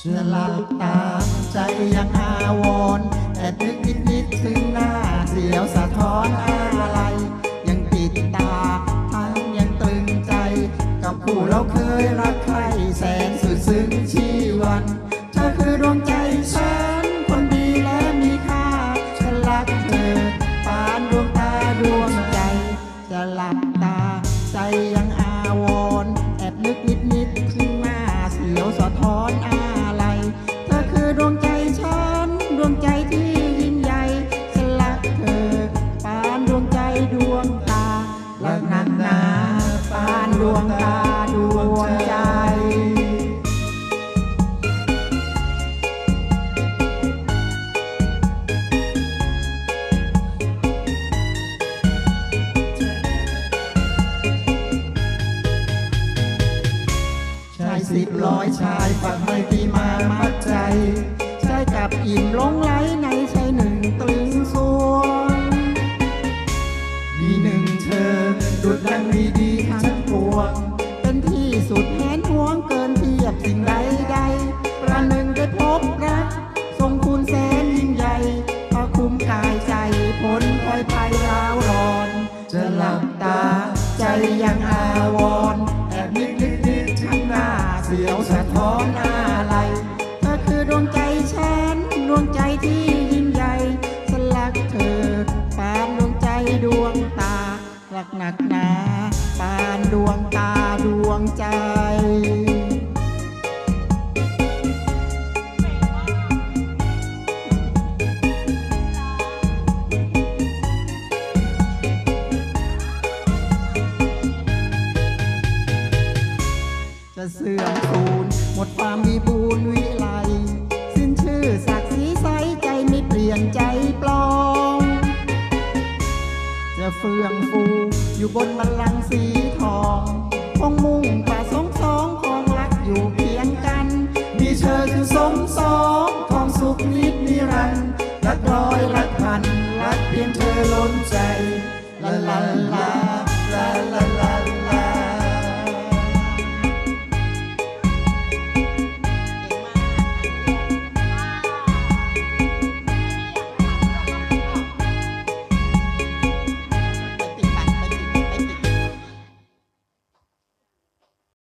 เชื่อหลับตาใจยังอาวรแอบนึกนิดนิดถึงหน้าเสียวสะท้อนอะไร ยังติดตาทั้งยังตรึงใจ กับผู้เราเคยรักใครแสนสุดซึ้งชีวันเธอคือดวงใจฉันคนดีและมีค่าฉันรักเธอปานดวงตาดวงใจ จะหลับตาใจ วงใจชายสิบร้อยชายฝักไม่ตีมามัดใจ ใช้กับอิ่มหลงไหลใน ตา ใจยังอาวรณ์แอบนึกนึกนึกถึงหน้า เสียวสะท้อนอะไรเธอคือดวงใจฉันดวงใจที่ยิ่งใหญ่สลักเธอปานดวงใจดวงตาหลักหนักหนาปานดวงตาดวงใจ เสื่อมสูญหมดความมีบูญวิไลสิ้นชื่อศักดิ์ศรีใสใจไม่เปลี่ยนใจปลอมจะเฟื่องฟูอยู่บนบัลลังก์สีทองคงมุ่งประสงค์สองของรักอยู่เพียงกัน มีเธอคือสมสองของสุขนิดนิรันดร์รักร้อยรักพันรักเพียงเธอล้นใจลาล